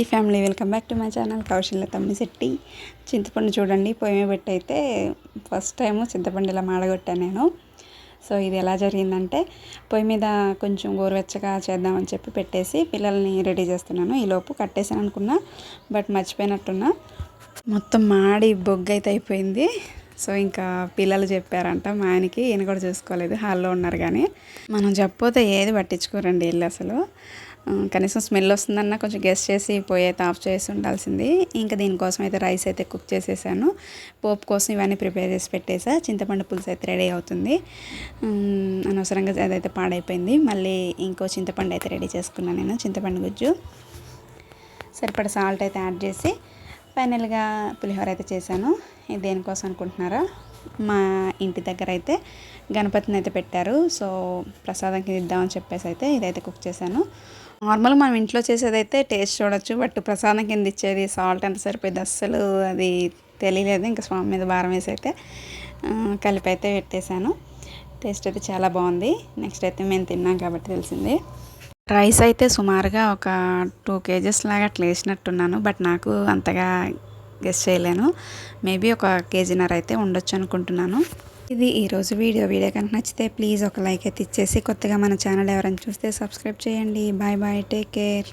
Shetty family welcome back to my channel. Kaushalya Tammi Shetty. చింతపండు చూడండి పొయ్యి మీద పెట్టి అయితే ఫస్ట్ టైం చింతపండు ఇలా మాడగొట్టాను నేను. సో ఇది ఎలా జరిగిందంటే పొయ్యి మీద కొంచెం గోరువెచ్చగా చేద్దామని చెప్పి పెట్టేసి పిల్లల్ని రెడీ చేస్తున్నాను. ఈలోపు కట్టేసాను అనుకున్నా బట్ మర్చిపోయినట్టున్నా. మొత్తం మాడి బొగ్గు అయితే అయిపోయింది. సో ఇంకా పిల్లలు చెప్పారంట మా ఆయనకి ఈయన కూడా చూసుకోలేదు హాల్లో ఉన్నారు కానీ. మనం చెప్పపోతే ఏది పట్టించుకోరండి వీళ్ళు అసలు. కనీసం స్మెల్ వస్తుందన్న కొంచెం గెస్ట్ చేసి పోయి అయితే ఆఫ్ చేసి ఉండాల్సింది. ఇంకా దీనికోసం అయితే రైస్ అయితే కుక్ చేసేసాను. పోపు కోసం ఇవన్నీ ప్రిపేర్ చేసి పెట్టేసా. చింతపండు పులుసు అయితే రెడీ అవుతుంది. అనవసరంగా అదైతే పాడైపోయింది. మళ్ళీ ఇంకో చింతపండు అయితే రెడీ చేసుకున్నాను నేను చింతపండు గుజ్జు. సరిపడ సాల్ట్ అయితే యాడ్ చేసి ఫైనల్గా పులిహోర అయితే చేశాను. ఇది దేనికోసం అనుకుంటున్నారా? మా ఇంటి దగ్గర అయితే గణపతిని అయితే పెట్టారు. సో ప్రసాదంకి ఇద్దామని చెప్పేసి అయితే ఇదైతే కుక్ చేశాను. నార్మల్ మనం ఇంట్లో చేసేదైతే టేస్ట్ చూడొచ్చు బట్ ప్రసాదం కింద ఇచ్చేది సాల్ట్ ఎంత సరిపోయింది అస్సలు అది తెలియలేదు. ఇంకా స్వామి మీద భారం వేసి అయితే కలిపి అయితే పెట్టేశాను. టేస్ట్ అయితే చాలా బాగుంది. నెక్స్ట్ అయితే మేము తిన్నాం కాబట్టి తెలిసింది. రైస్ అయితే సుమారుగా ఒక టూ కేజెస్ లాగా అట్లా వేసినట్టున్నాను బట్ నాకు అంతగా గెస్ చేయలేను. మేబీ ఒక కేజీన్నర అయితే ఉండొచ్చు అనుకుంటున్నాను. ఇది ఈరోజు వీడియో. వీడియో కనుక నచ్చితే ప్లీజ్ ఒక లైక్ అయితే ఇచ్చేసి కొత్తగా మన ఛానల్ ఎవరైనా చూస్తే సబ్స్క్రైబ్ చేయండి. Bye bye take care